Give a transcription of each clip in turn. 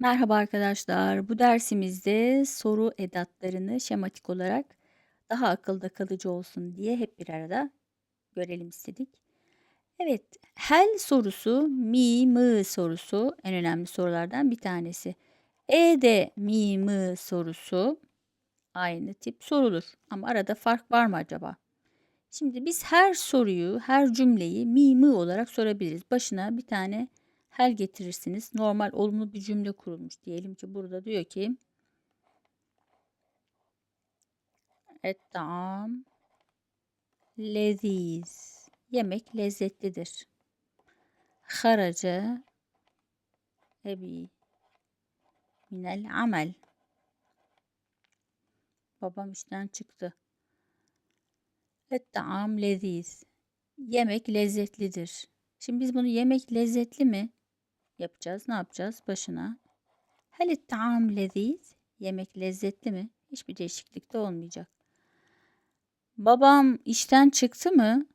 Merhaba arkadaşlar. Bu dersimizde soru edatlarını şematik olarak daha akılda kalıcı olsun diye hep bir arada görelim istedik. Evet, hel sorusu, mi, mı sorusu en önemli sorulardan bir tanesi. E de mi, mı sorusu aynı tip sorulur. Ama arada fark var mı acaba? Şimdi biz her soruyu, her cümleyi mi, mı olarak sorabiliriz. Başına bir tane hel getirirsiniz. Normal olumlu bir cümle kurulmuş. Diyelim ki burada diyor ki Et-ta'am leziz. Yemek lezzetlidir. Haraca ebi minel amel. Babam işten çıktı. Et-ta'am leziz. Yemek lezzetlidir. Şimdi biz bunu yemek lezzetli mi yapacağız? Ne yapacağız? Başına. Hel et-ta'am leziz. Yemek lezzetli mi? Hiçbir değişiklik de olmayacak. Babam işten çıktı mı?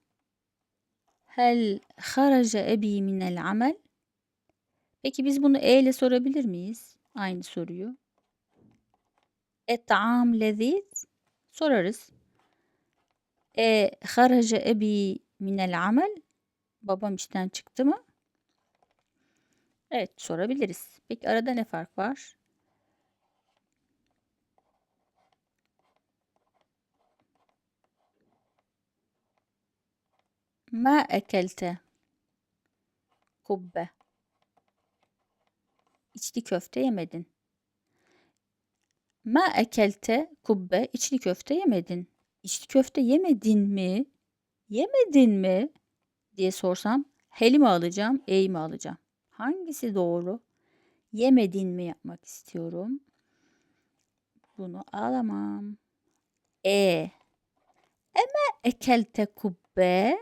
Hel haraca ebi minel amel. Peki biz bunu e ile sorabilir miyiz? Aynı soruyu. Et-ta'am leziz. Sorarız. E haraca ebi minel amel. Babam işten çıktı mı? Evet sorabiliriz. Peki arada ne fark var? Ma ekelte kubbe. İçli köfte yemedin. Ma ekelte kubbe. İçli köfte yemedin. İçli köfte yemedin mi? Yemedin mi? diye sorsam heli mi alacağım, e'yi mi alacağım? Hangisi doğru? Yemedin mi yapmak istiyorum. Bunu alamam. E. Eme ekelte kubbe.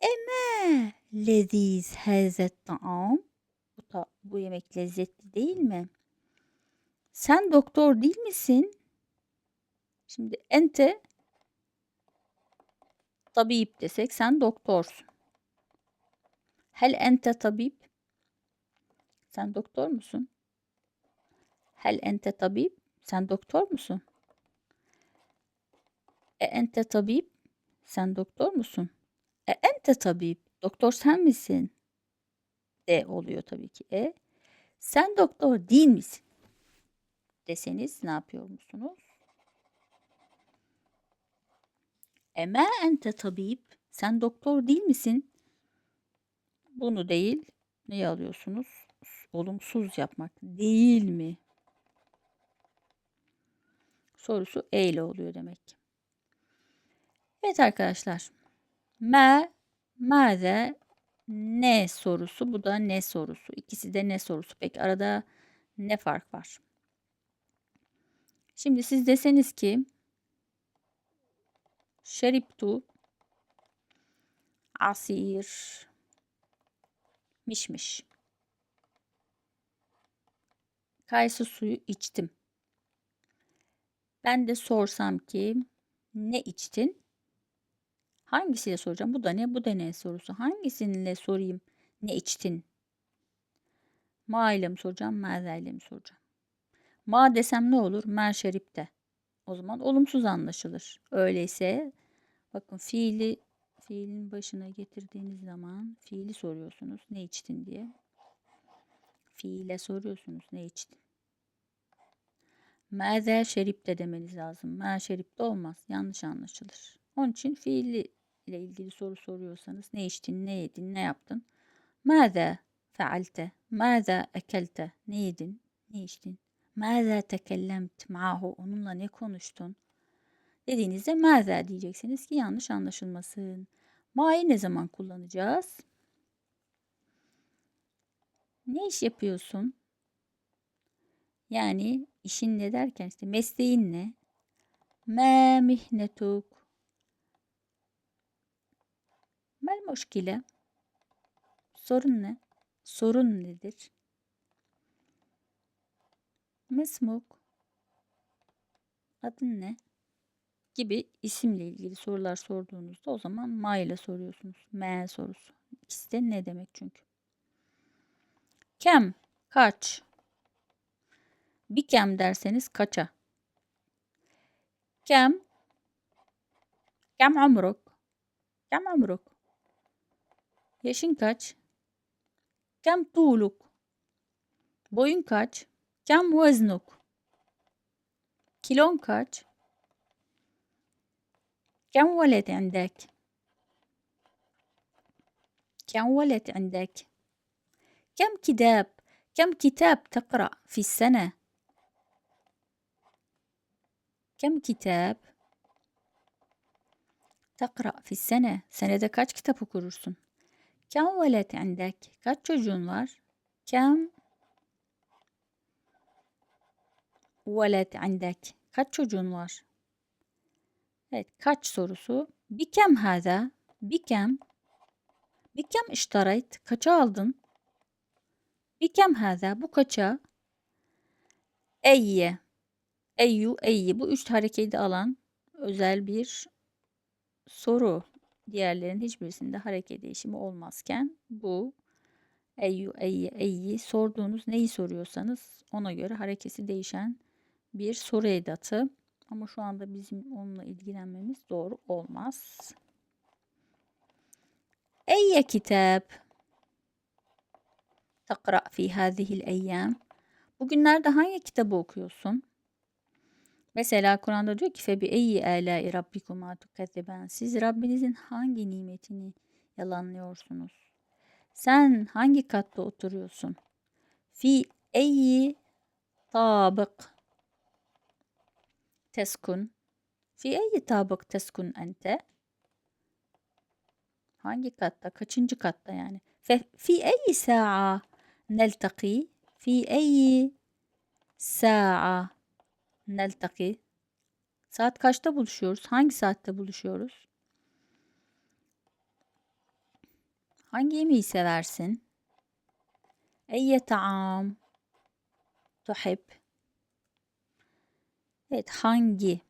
Eme leziz hazet taam. Bu, ta, bu yemek lezzetli değil mi? Sen doktor değil misin? Şimdi ente tabip desek sen doktorsun. Hel ente tabip? Sen doktor musun? Hel ente tabip? Sen doktor musun? E ente tabip? Sen doktor musun? E ente tabip? Doktor sen misin? De oluyor tabii ki. E sen doktor değil misin? Deseniz ne yapıyor musunuz? Eme ente tabip? Sen doktor değil misin? Bunu değil, neyi alıyorsunuz? Olumsuz yapmak değil mi? Sorusu e ile oluyor demek ki. Evet arkadaşlar. Me, mâze, ne sorusu. Bu da ne sorusu. İkisi de ne sorusu. Peki arada ne fark var? Şimdi siz deseniz ki şeriptu asir mişmiş. Kayısı suyu içtim. Ben de sorsam ki ne içtin? Hangisiyle soracağım? Bu da ne? Bu da ne sorusu. Hangisininle sorayım? Ne içtin? Ma ile mi soracağım? Mâze ile mi soracağım? Ma desem ne olur? Mer şeripte. O zaman olumsuz anlaşılır. Öyleyse bakın fiili fiilin başına getirdiğiniz zaman fiili soruyorsunuz ne içtin diye. Fiile soruyorsunuz ne içtin. Mâze şeripte demeniz lazım. Mer şeripte olmaz. Yanlış anlaşılır. Onun için fiili ile ilgili soru soruyorsanız ne içtin, ne yedin, ne yaptın? Mâze fealte, mâze ekelte, ne yedin, ne içtin? Mâze tekellemt ma'hu, onunla ne konuştun? Dediğinizde mâze diyeceksiniz ki yanlış anlaşılmasın. Ma'yı ne zaman kullanacağız? Ne iş yapıyorsun? Yani işin ne derken işte mesleğin ne? Ma mihnetuk. Mel muşkile. Sorun ne? Sorun nedir? Mesmuk. Adın ne? Gibi isimle ilgili sorular sorduğunuzda o zaman ma ile soruyorsunuz. M sorusu. İkisi de ne demek çünkü. Kem, kaç, Bikem derseniz kaça? Kem Kem umruk? Kem umruk? Yaşın kaç? Kem tuğluk? Boyun kaç? Kem veznuk? Kilon kaç? كم ولد عندك؟ كم ولد عندك؟ كم كتاب كم كتاب تقرأ في السنة؟ كم كتاب تقرأ في السنة؟ Senede kaç kitap okursun? Kem velet عندك? Kaç çocuğun var? Kem velet عندك? Kaç çocuğun var? Evet, kaç sorusu? Bikem hâzâ? Bikem? Bikem iştarayt? Kaça aldın? Bikem hâzâ? Bu kaça? Eyye. Eyyu, eyyi. Bu üç hareketi alan özel bir soru. Diğerlerin hiçbirisinde hareket değişimi olmazken bu eyyu, eyye, eyyi sorduğunuz neyi soruyorsanız ona göre hareketi değişen bir soru edatı. Ama şu anda bizim onunla ilgilenmemiz doğru olmaz. Eyye kitap takra fi hâzihil eyyâm Bugünlerde hangi kitabı okuyorsun? Mesela Kur'an'da diyor ki febi eyyi âlâi rabbikuma tukezziben. Siz Rabbinizin hangi nimetini yalanlıyorsunuz? Sen hangi katta oturuyorsun? Fi eyyi tabık تسكن في أي طابق تسكن أنت hangi katta kaçıncı katta yani في أي ساعة نلتقي في أي ساعة نلتقي saat kaçta buluşuyoruz hangi saatte buluşuyoruz hangi yemeği seversin أي طعام تحب Evet hangi?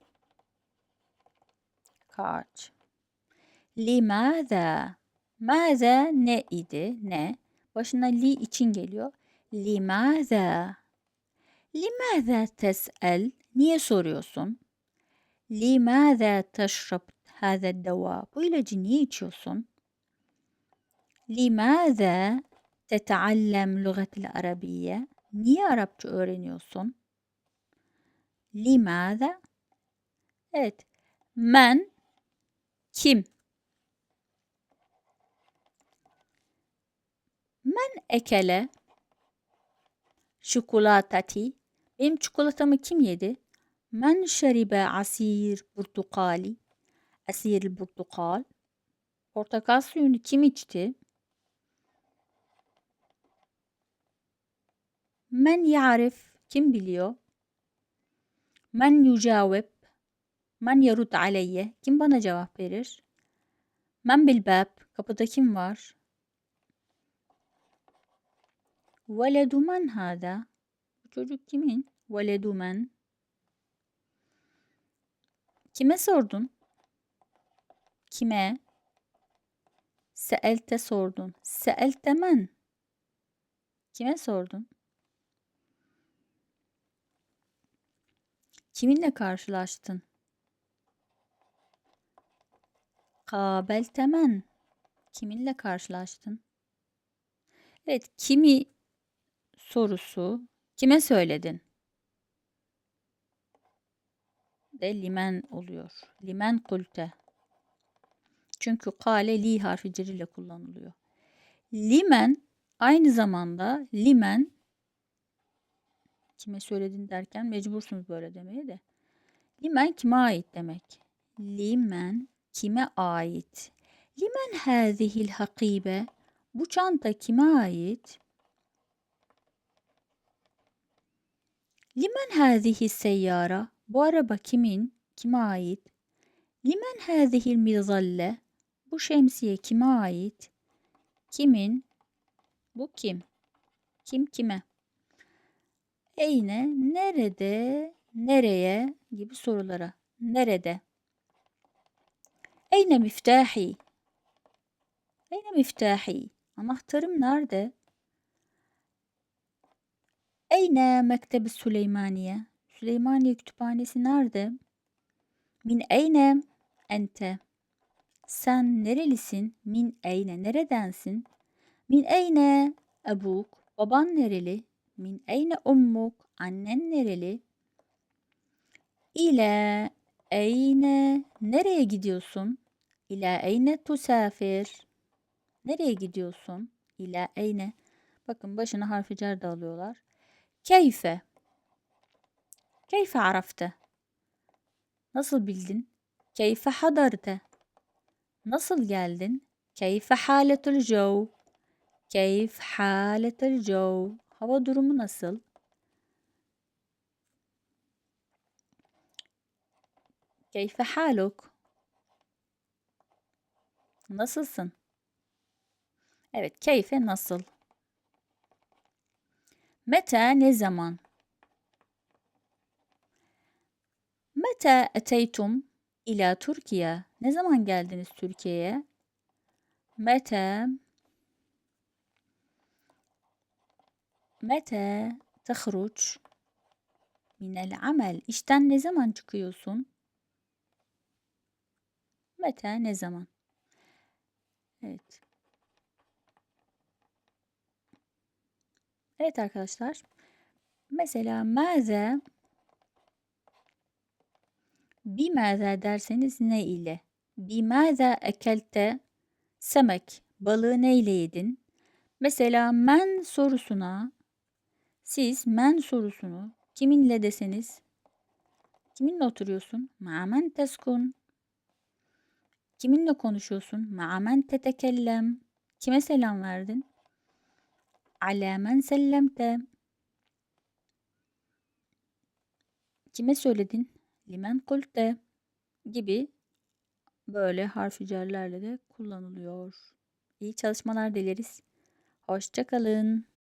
Kaç? Limaza? Maza ne idi? Ne? Başına li için geliyor. Limaza? Limaza tes'el? Niye soruyorsun? Limaza teşrab hâzâ deva? Bu ilacı niye içiyorsun? Limaza teteallem lügatil arabiye? Niye Arapça öğreniyorsun? Limaza? Evet. Men kim? Men ekele şokolatati benim çikolatamı kim yedi? Men şeribe asir portakali asir portakal portakal suyunu kim içti? Men yarif kim biliyor? Men yücavib Men yarut aleyye Kim bana cevap verir? Men bilbab Kapıda kim var? Veledu men hâdâ Bu çocuk kimin? Veledu men Kime sordun? Kime? Seelte sordun. Seelte men Kime sordun? Kiminle karşılaştın? Kabeltemen. Kiminle karşılaştın? Evet, kimi sorusu kime söyledin? De limen oluyor. Limen kulte. Çünkü kale li harfi ile kullanılıyor. Limen aynı zamanda limen kime söyledin derken mecbursunuz böyle demeye de. Limen kime ait demek. Limen kime ait? Limen hâzihil hakibe? Bu çanta kime ait? Limen hâzihi seyyara? Bu araba kimin? Kime ait? Limen hâzihil mizalle? Bu şemsiye kime ait? Kimin? Bu kim? Kim kime? Eyne, nerede, nereye gibi sorulara. Nerede? Eyne miftahi? Eyne miftahi? Anahtarım nerede? Eyne mekteb Süleymaniye? Süleymaniye Kütüphanesi nerede? Min eyne ente? Sen nerelisin? Min eyne? Neredensin? Min eyne ebuk? Baban nereli? Min eyne ummuk? Annen nereli? İle eyne? Nereye gidiyorsun? İla eyne tusafir? Nereye gidiyorsun? İla eyne? Bakın başına harfi cer de alıyorlar. Keyfe. Keyfe arafte. Nasıl bildin? Keyfe hadarte. Nasıl geldin? Keyfe haletul cev. Keyf haletul cev. Hava durumu nasıl? Keyfe haluk. Nasılsın? Evet, keyfe nasıl? Mete ne zaman? Mete eteytum ila Türkiye? Ne zaman geldiniz Türkiye'ye? Mete Mete tehruç minel amel? İşten ne zaman çıkıyorsun? Mete ne zaman? Evet. Evet arkadaşlar. Mesela maze bimaze derseniz ne ile? Bimaze ekelte semek. Balığı ne ile yedin? Mesela men sorusuna siz men sorusunu kiminle deseniz kiminle oturuyorsun? Ma'men teskun. Kiminle konuşuyorsun? Ma'men tetekellem. Kime selam verdin? Ala men sellemte. Kime söyledin? Limen kulte gibi böyle harf de kullanılıyor. İyi çalışmalar dileriz. Hoşçakalın.